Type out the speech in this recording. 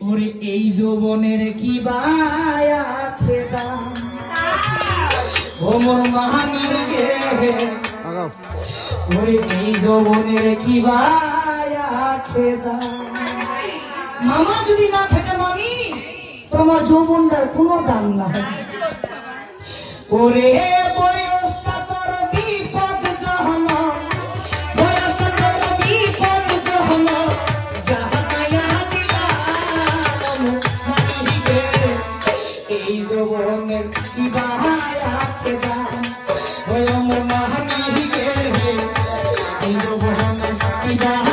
ওরে এই যৌবনের কি আছে দাম ও মোর মাহানির গে ওরে এই যৌবনের কি আছে মামা যদি না থাকে মামি তোমার যৌবনটার কোনো দাম না ওরে বই এই যৌবনের কি বাহায় আছে গান হয়ে মহানি হে এই যৌবনের কি বাহায়